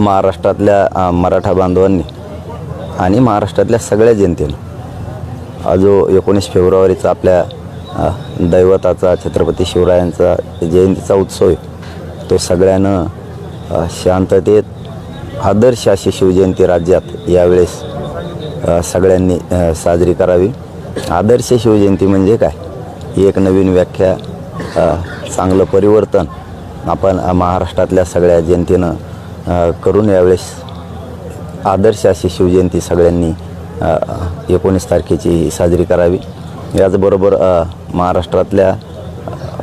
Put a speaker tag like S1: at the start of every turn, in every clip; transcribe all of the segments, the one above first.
S1: महाराष्ट्रातल्या मराठा बांधवांनी आणि महाराष्ट्रातल्या सगळ्या जनतेनं. जो एकोणीस फेब्रुवारीचा आपल्या दैवताचा छत्रपती शिवरायांचा जयंतीचा उत्सव आहे. तो सगळ्यानं शांततेत आदर्श अशी शिवजयंती राज्यात यावेळेस सगळ्यांनी साजरी करावी. आदर्श शिवजयंती म्हणजे काय? एक नवीन व्याख्या चांगलं परिवर्तन. आपण महाराष्ट्रातल्या सगळ्या जनतेनं करून यावेळेस आदर्श अशी शिवजयंती सगळ्यांनी एकोणीस तारखेची साजरी करावी. याचबरोबर महाराष्ट्रातल्या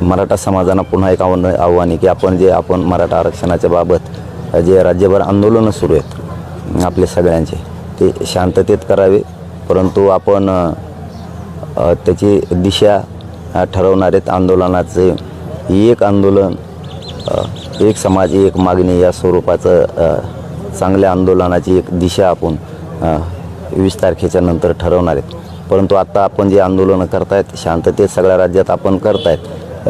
S1: मराठा समाजानं पुन्हा एक आव्हान आव्हान आहे की आपण जे आपण मराठा आरक्षणाच्या बाबत जे राज्यभर आंदोलनं सुरू आहेत आपले सगळ्यांचे ते शांततेत करावे. परंतु आपण त्याची दिशा ठरवणारे ठरवणार आहेत आंदोलनाचे एक आंदोलन एक समाज एक मागणी या स्वरूपाचं चांगल्या आंदोलनाची एक दिशा आपण वीस तारखेच्या नंतर ठरवणार आहेत. परंतु आत्ता आपण जे आंदोलनं करतायत शांततेत सगळ्या राज्यात आपण करतायत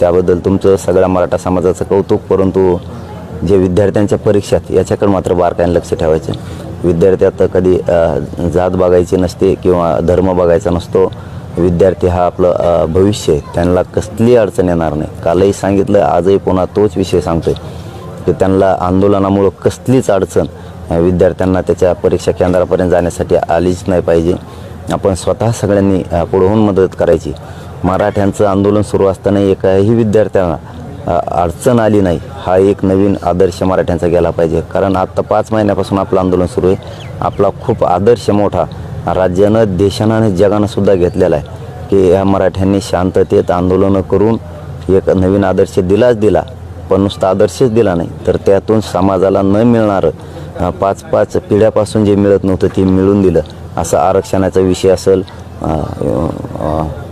S1: त्याबद्दल तुमचं सगळ्या मराठा समाजाचं कौतुक परंतु जे विद्यार्थ्यांच्या परीक्षा आहेत याच्याकडे मात्र बारकाईने लक्ष ठेवायचं विद्यार्थ्यात कधी जात बघायची नसते किंवा धर्म बघायचा नसतो विद्यार्थी हा आपलं भविष्य आहे. त्यांना कसली अडचण येणार नाही. कालही सांगितलं आजही पुन्हा तोच विषय सांगतोय. की त्यांना आंदोलनामुळं कसलीच अडचण विद्यार्थ्यांना त्याच्या परीक्षा केंद्रापर्यंत जाण्यासाठी आलीच नाही पाहिजे. आपण स्वतः सगळ्यांनी पुढवून मदत करायची. मराठ्यांचं आंदोलन सुरू असताना एकाही विद्यार्थ्यांना अडचण आली नाही. हा एक नवीन आदर्श मराठ्यांचा गेला पाहिजे. कारण आत्ता पाच महिन्यापासून आपलं आंदोलन सुरू आहे. आपला खूप आदर्श मोठा राज्यानं देशानं आणि जगानं सुद्धा घेतलेला आहे की या मराठ्यांनी शांततेत आंदोलनं करून एक नवीन आदर्श दिलाच दिला पण नुसता आदर्शच दिला नाही. तर त्यातून समाजाला न मिळणारं पाच पाच पिढ्यापासून जे मिळत नव्हतं ते मिळून दिलं. असं आरक्षणाचा विषय असेल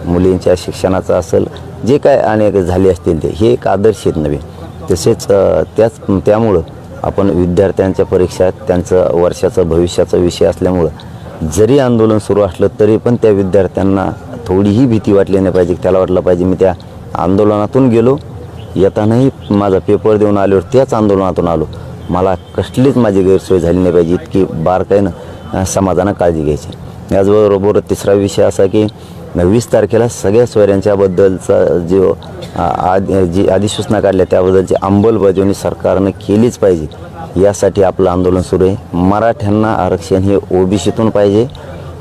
S1: मुलींच्या शिक्षणाचा असेल जे काय अनेक झाले असतील ते हे एक आदर्श आहेत नवीन तसेच त्याच त्यामुळं आपण विद्यार्थ्यांच्या परीक्षा त्यांचं वर्षाचं भविष्याचा विषय असल्यामुळं जरी आंदोलन सुरू असलं तरी पण त्या विद्यार्थ्यांना थोडीही भीती वाटली नाही पाहिजे त्याला वाटलं पाहिजे मी त्या आंदोलनातून गेलो येतानाही माझा पेपर देऊन आल्यावर त्याच आंदोलनातून आलो. मला कसलीच माझी गैरसोय झाली नाही पाहिजे इतकी बारकाईनं समाजानं काळजी घ्यायची. याचबरोबर तिसरा विषय असा की वीस तारखेला सगळ्या सोयऱ्यांच्याबद्दलचा जो आदि जी अधिसूचना काढल्या त्याबद्दलची अंमलबजावणी सरकारनं केलीच पाहिजे. यासाठी आपलं आंदोलन सुरू आहे. मराठ्यांना आरक्षण हे ओबीसीतून पाहिजे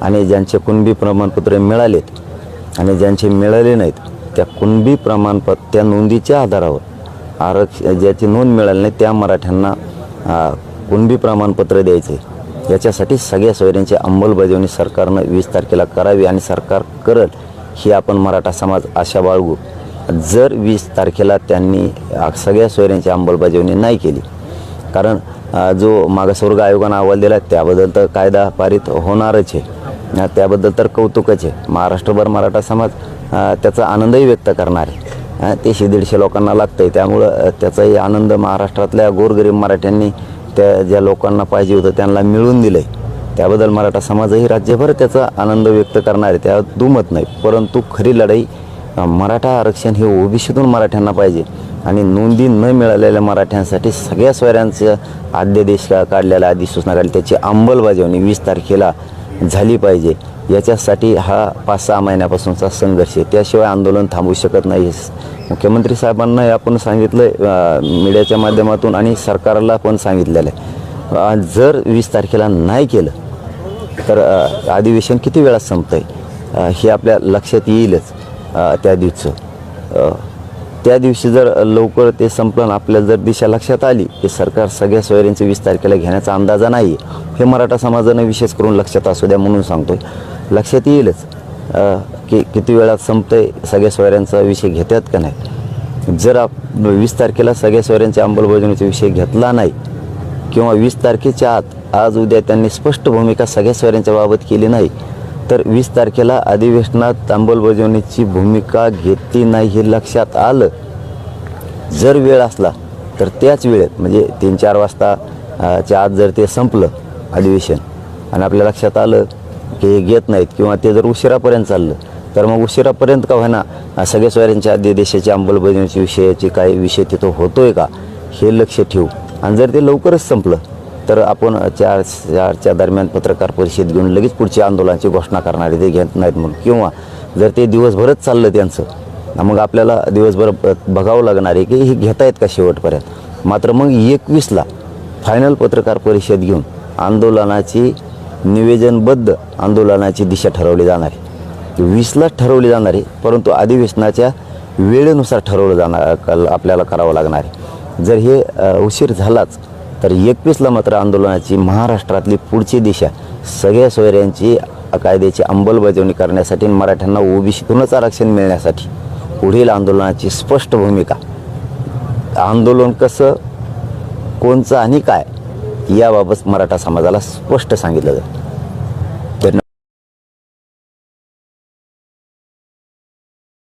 S1: आणि ज्यांचे कुणबी प्रमाणपत्र मिळालेत आणि ज्यांचे मिळाले नाहीत त्या कुणबी प्रमाणपत्र त्या नोंदीच्या आधारावर आरक्ष ज्याची नोंद मिळाली नाही त्या मराठ्यांना कुणबी प्रमाणपत्र द्यायचे याच्यासाठी सगळ्या सोयऱ्यांची अंमलबजावणी सरकारनं वीस तारखेला करावी आणि सरकार करत ही आपण मराठा समाज आशा बाळगू. जर वीस तारखेला त्यांनी सगळ्या सोयऱ्यांची अंमलबजावणी नाही केली कारण जो मागासवर्ग आयोगानं अहवाल दिला त्याबद्दल तर कायदा पारित होणारच आहे. त्याबद्दल तर कौतुकच आहे. महाराष्ट्रभर मराठा समाज त्याचा आनंदही व्यक्त करणार आहे. ते तेशे दीडशे लोकांना लागतं आहे त्यामुळं त्याचाही आनंद महाराष्ट्रातल्या गोरगरीब मराठ्यांनी त्या ज्या लोकांना पाहिजे होतं त्यांना मिळवून दिलं आहे त्याबद्दल मराठा समाजही राज्यभर त्याचा आनंद व्यक्त करणार आहे. त्या दुमत नाही. परंतु खरी लढाई मराठा आरक्षण हे ओबीसीतून मराठ्यांना पाहिजे. आणि नोंदी न मिळालेल्या मराठ्यांसाठी सगळ्या स्वऱ्यांचं अध्यादेश का काढलेला अधिसूचना काढली. त्याची अंमलबजावणी वीस तारखेला झाली पाहिजे. याच्यासाठी हा पाच सहा महिन्यापासूनचा संघर्ष आहे. त्याशिवाय आंदोलन थांबू शकत नाही. मुख्यमंत्री साहेबांना हे आपण सांगितलं मीडियाच्या माध्यमातून आणि सरकारला पण सांगितलेलं आहे. जर वीस तारखेला नाही केलं तर अधिवेशन किती वेळात संपतं आहे हे आपल्या लक्षात येईलच त्या दिवचं. त्या दिवशी जर लवकर ते संपलं आणि आपल्याला जर दिशा लक्षात आली की सरकार सगळ्या सोयऱ्यांचे वीस तारखेला घेण्याचा अंदाजा नाही हे मराठा समाजानं विशेष करून लक्षात असू द्या म्हणून सांगतो लक्षात येईलच. की किती वेळात संपतंय सगळ्या सोयऱ्यांचा विषय घेतात का नाही? जर आप वीस तारखेला सगळ्या सोयऱ्यांच्या अंमलबजावणीचा विषय घेतला नाही किंवा वीस तारखेच्या आत आज उद्या त्यांनी स्पष्ट भूमिका सगळ्या सोयऱ्यांच्या बाबत केली नाही तर वीस तारखेला अधिवेशनात अंमलबजावणीची भूमिका घेतली नाही हे लक्षात आलं. जर वेळ असला तर त्याच वेळेत म्हणजे तीन चार वाजता च्या आत जर ते संपलं अधिवेशन आणि आपल्या लक्षात आलं हे घेत नाहीत किंवा ते जर उशिरापर्यंत चाललं तर मग उशिरापर्यंत का होईना? अ, सगळ्या सोयऱ्यांच्या देशाच्या अंमलबजावणीची विषयाचे काही विषय तिथं होतोय का हे लक्ष ठेवू. आणि जर ते लवकरच संपलं तर आपण चार चारच्या दरम्यान पत्रकार परिषद घेऊन लगेच पुढच्या आंदोलनाची घोषणा करणार ते घेत नाहीत म्हणून. किंवा जर ते दिवसभरच चाललं त्यांचं मग आपल्याला दिवसभर बघावं लागणार आहे की हे घेता येत का शेवटपर्यंत? मात्र मग एकवीसला फायनल पत्रकार परिषद घेऊन आंदोलनाची निवेदनबद्ध आंदोलनाची दिशा ठरवली जाणार आहे. वीसलाच ठरवली जाणार आहे परंतु अधिवेशनाच्या वेळेनुसार ठरवलं जाणार कल- आपल्याला करावं लागणार आहे. जर हे उशीर झालाच तर एकवीसला मात्र आंदोलनाची महाराष्ट्रातली पुढची दिशा सगळ्या सोयऱ्यांची कायद्याची अंमलबजावणी करण्यासाठी मराठ्यांना ओबीसीतूनच आरक्षण मिळण्यासाठी पुढील आंदोलनाची स्पष्ट भूमिका. आंदोलन कसं कोणचं आणि काय याबाबत मराठा समाजाला स्पष्ट सांगितलं जातं